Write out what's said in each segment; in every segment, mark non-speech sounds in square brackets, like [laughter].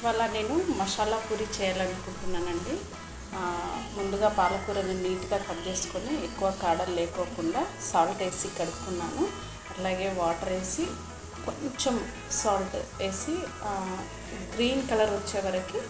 ఇవాళ నేను మసాలా పూరి చేయాలనుకుంటున్నానండి. ముందుగా పాలకూరని నీట్గా కట్ చేసుకొని ఎక్కువ కాడలు లేకోకుండా సాల్ట్ వేసి కడుక్కున్నాను. అలాగే వాటర్ వేసి కొంచెం సాల్ట్ వేసి గ్రీన్ కలర్ వచ్చే వరకు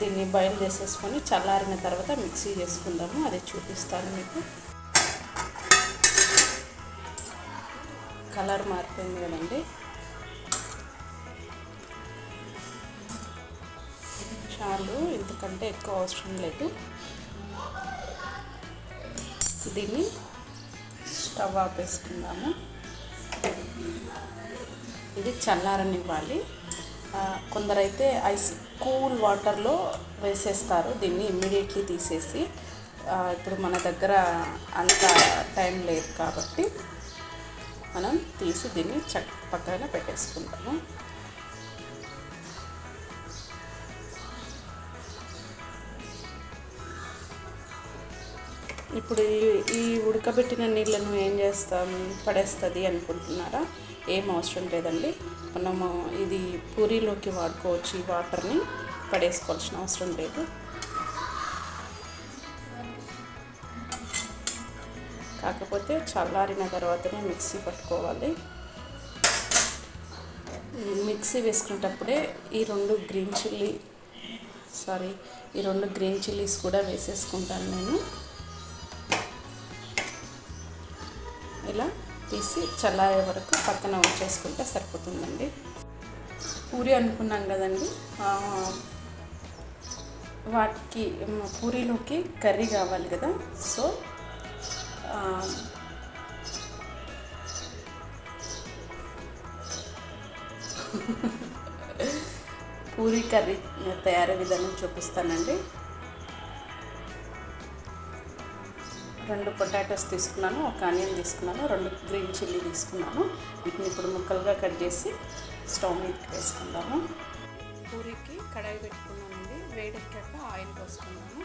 దీన్ని బాయిల్ చేసేసుకొని చల్లారిన తర్వాత మిక్సీ చేసుకుందాము. అది చూపిస్తాను మీకు. కలర్ మారిపోయింది కదండి. చాలు ఇంతకంటే ఎక్కువ అవసరం లేదు. దీన్ని స్టవ్ ఆపేసుకుందాము. ఇది చల్లారనివ్వాలి. ఇవ్వాలి కొందరైతే ఐస్ కూల్ వాటర్లో వేసేస్తారు. దీన్ని ఇమ్మీడియట్లీ తీసేసి ఇప్పుడు మన దగ్గర అంత టైం లేదు కాబట్టి మనం తీసి దీన్ని చక్క పక్కన పెట్టేసుకుంటాము. ఇప్పుడు ఈ- ఈ ఉడకబెట్టిన నీళ్ళను ఏం చేస్తాం? పడేస్తుంది అనుకుంటున్నారా? ఏం అవసరం లేదండి. మనము ఇది పూరీలోకి వాడుకోవచ్చు ఈ వాటర్ని పడేసుకోవాల్సిన అవసరం లేదు. కాకపోతే చల్లారిన తర్వాతనే మిక్సీ పట్టుకోవాలి. మిక్సీ వేసుకునేటప్పుడే ఈ రెండు గ్రీన్ చిల్లీ సారీ ఈ రెండు గ్రీన్ చిల్లీస్ కూడా వేసేసుకుంటాను నేను. తీసి చల్లారే వరకు పక్కన ఉంచేసుకుంటే సరిపోతుందండి. పూరి అనుకున్నాం కదండి. వాటికి పూరీలోకి కర్రీ కావాలి కదా. సో [laughs] పూరీ కర్రీ తయారీ విధానం చూపిస్తానండి. రెండు పొటాటోస్ తీసుకున్నాను ఒక ఆనియన్ తీసుకున్నాను రెండు గ్రీన్ చిల్లీ తీసుకున్నాను. వీటిని ఇప్పుడు ముక్కలుగా కట్ చేసి స్టవ్ మీదకి వేసుకుందాము. పూరికి కడాయి పెట్టుకున్నానండి వేడెక్కాక ఆయిల్ పోసుకున్నాను.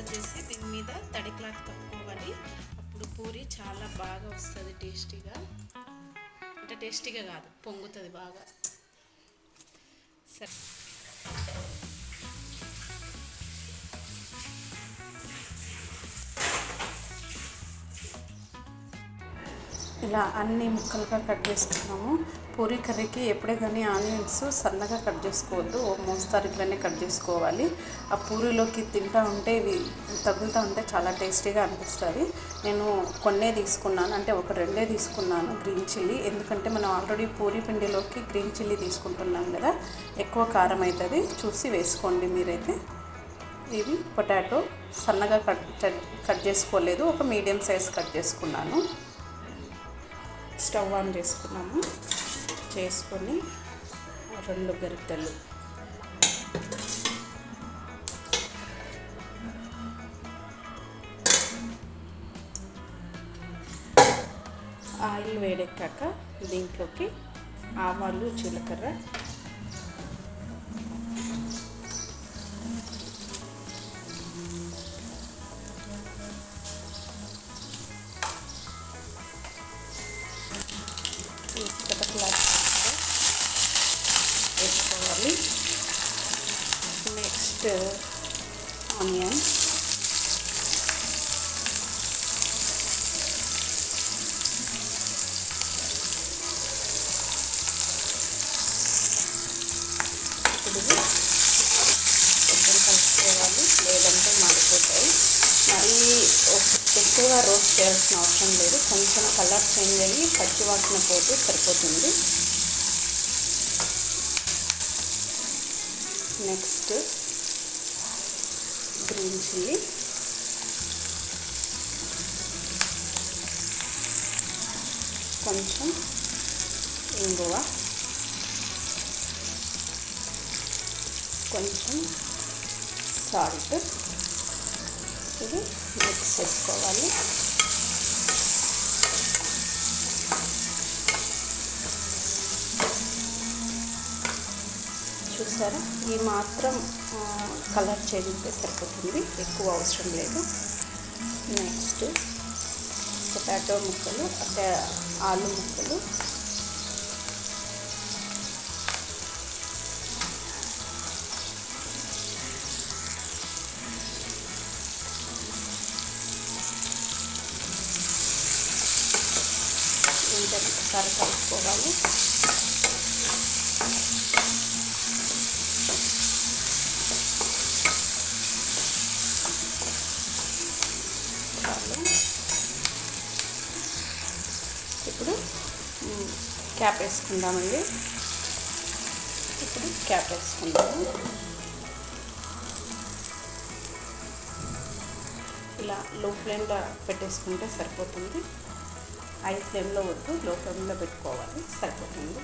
ముద్ద చేసి దీని మీద తడి క్లాత్ కప్పుకోవాలి. అప్పుడు పూరి చాలా బాగా వస్తుంది టేస్టీగా. అంటే టేస్టీగా కాదు పొంగుతుంది బాగా. సరే. ఇలా అన్ని ముక్కలుగా కట్ చేసుకున్నాము. పూరి కర్రీకి ఎప్పుడే కానీ ఆనియన్స్ సన్నగా కట్ చేసుకోవద్దు. ఓ మోస్తారు కట్ చేసుకోవాలి. ఆ పూరిలోకి తింటా ఉంటే ఇవి తగులుతూ ఉంటే చాలా టేస్టీగా అనిపిస్తుంది. నేను కొన్నే తీసుకున్నాను. అంటే ఒక రెండే తీసుకున్నాను గ్రీన్ చిల్లీ. ఎందుకంటే మనం ఆల్రెడీ పూరి పిండిలోకి గ్రీన్ చిల్లీ తీసుకుంటున్నాం కదా. ఎక్కువ కారం అవుతుంది చూసి వేసుకోండి మీరైతే. ఇవి పొటాటో సన్నగా కట్ కట్ చేసుకోలేదు. ఒక మీడియం సైజ్ కట్ చేసుకున్నాను. స్టవ్ ఆన్ చేసుకున్నాము. చేసుకొని రెండు గరిటెలు. ఆయిల్ వేడెక్కాక దీంట్లోకి ఆవాలు జీలకర్ర చిక్కుడువి కొంచెం కలుపుకోవాలి లేదంటే మారిపోతాయి మరీ ఎక్కువగా రోస్ట్ చేయాల్సిన అవసరం లేదు. కొంచెం కలర్ చేంజ్ అయ్యి పచ్చి వాసన పోతే సరిపోతుంది. Next green chilli. కొంచెం ఇంగువ. కొంచెం సాల్ట్ ఇది మిక్స్ చేసుకోవాలి. చూసారా? ఈ మాత్రం కలర్ చేంజ్ సరిపోతుంది. ఎక్కువ అవసరం లేదు. నెక్స్ట్ పొటాటో ముక్కలు అంటే ఆలు ముక్కలు ఒకసారి కలుపుకోవాలి. ఇప్పుడు క్యాప్ వేసుకుందామండి. ఇప్పుడు క్యాప్ వేసుకుందాము. ఇలా లో ఫ్లేమ్లో పెట్టేసుకుంటే సరిపోతుంది. హై ఫ్లేమ్లో వద్దు లో ఫ్లేమ్లో పెట్టుకోవాలి సరిపోతుంది.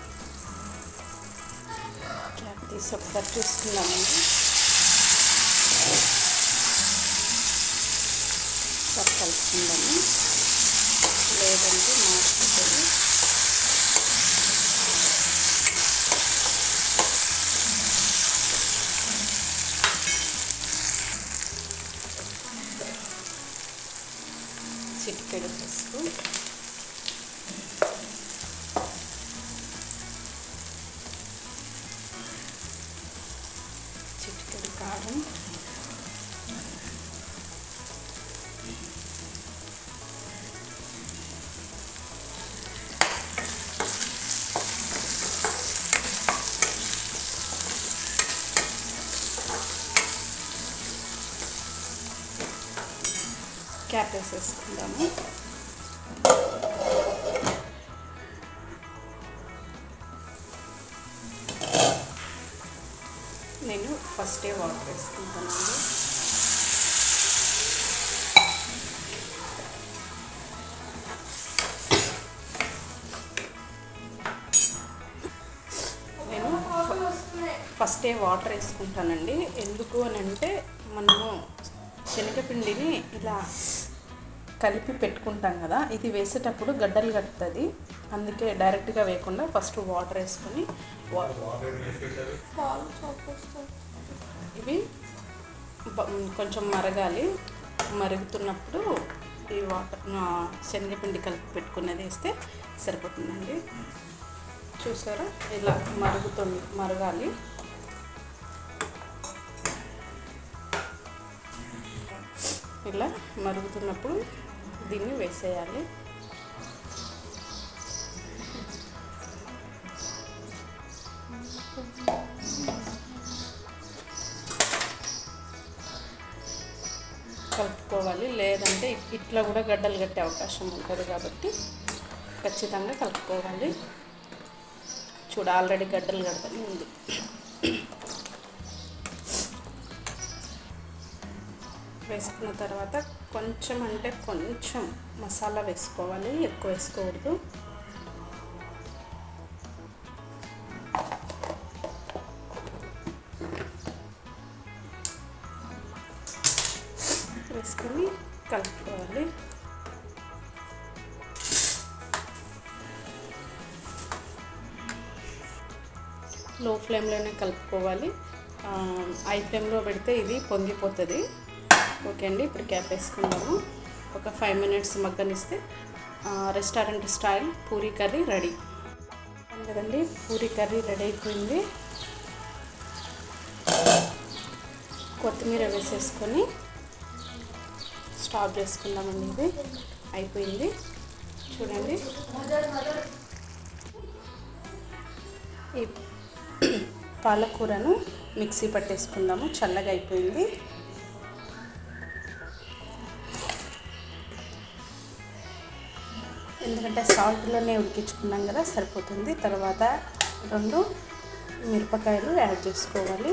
క్యాప్ తీసి ఒకసారి చూసుకుందామండి ఒకసారి కలుపుకుందాము లేదంటే మార్చుకొని చిటికెడు పసుపు. క్యాప్ వేసేసుకుందాము. నేను ఫస్టే వాటర్ వేసుకుంటానండి. నేను ఫస్టే వాటర్ వేసుకుంటానండి. ఎందుకు అని అంటే మనము శనగపిండిని ఇలా కలిపి పెట్టుకుంటాం కదా ఇది వేసేటప్పుడు గడ్డలు కడుతుంది అందుకే డైరెక్ట్గా వేయకుండా ఫస్ట్ వాటర్ వేసుకొని ఇవి కొంచెం మరగాలి. మరుగుతున్నప్పుడు ఈ వాటర్ శనగపిండి కలిపి పెట్టుకున్నది వేస్తే సరిపోతుందండి. చూసారా? ఇలా మరుగుతుంది మరగాలి. ఇలా మరుగుతున్నప్పుడు దీన్ని వేసేయాలి. కలుపుకోవాలి. లేదంటే ఇట్లా కూడా గడ్డలు కట్టే అవకాశం ఉంటుంది కాబట్టి ఖచ్చితంగా కలుపుకోవాలి. చూడ ఆల్రెడీ గడ్డలు కడతానే ఉంది. వేసుకున్న తర్వాత కొంచెం అంటే కొంచెం మసాలా వేసుకోవాలి ఎక్కువ వేసుకోకూడదు. వేసుకొని కలుపుకోవాలి. లో ఫ్లేమ్లోనే కలుపుకోవాలి. హై ఫ్లేమ్లో పెడితే ఇది పొంగిపోతుంది. ఓకే అండి ఇప్పుడు క్యాప్ వేసుకుందాము. ఒక five minutes మగ్గనిస్తే restaurant style puri curry ready. కదండి పూరీ కర్రీ రెడీ అయిపోయింది. కొత్తిమీర వేసేసుకొని స్టాప్ చేసుకుందామండి ఇది. అయిపోయింది. చూడండి. ఈ పాలకూరను మిక్సీ పట్టేసుకుందాము. చల్లగా అయిపోయింది. ఎందుకంటే సాల్ట్లోనే ఉడికించుకున్నాం కదా సరిపోతుంది. తర్వాత రెండు మిరపకాయలు యాడ్ చేసుకోవాలి.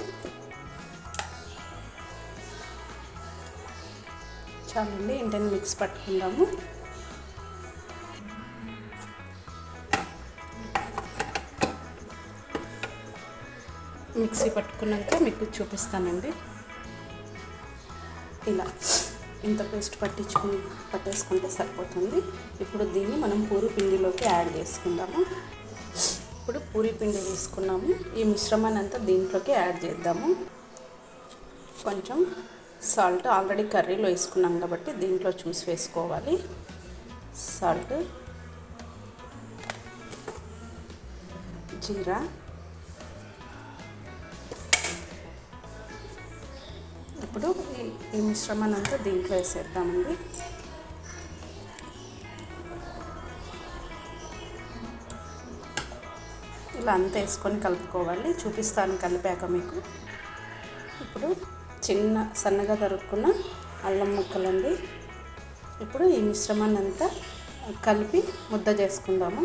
చాలండి ఇంటని మిక్స్ పట్టుకుందాము. మిక్సీ పట్టుకున్నాక మీకు చూపిస్తానండి. ఇలా. ఇంత పేస్ట్ పట్టించుకుని పట్టేసుకుంటే సరిపోతుంది. ఇప్పుడు దీన్ని మనం పూరి పిండిలోకి యాడ్ చేసుకుందాము. ఇప్పుడు పూరి పిండి తీసుకున్నాము. ఈ మిశ్రమాన్ని అంతా దీంట్లోకి యాడ్ చేద్దాము. కొంచెం సాల్ట్ ఆల్రెడీ కర్రీలో వేసుకున్నాం కాబట్టి దీంట్లో చూసి వేసుకోవాలి. సాల్ట్ జీరా ఇప్పుడు ఈ మిశ్రమాన్ని అంతా దీంట్లో వేసేద్దామండి. ఇలా అంతా వేసుకొని కలుపుకోవాలి. చూపిస్తాను కలిపాక మీకు. ఇప్పుడు చిన్న సన్నగా తరుక్కున్న అల్లం ముక్కలండి. ఇప్పుడు ఈ మిశ్రమాన్ని అంతా కలిపి ముద్ద చేసుకుందాము.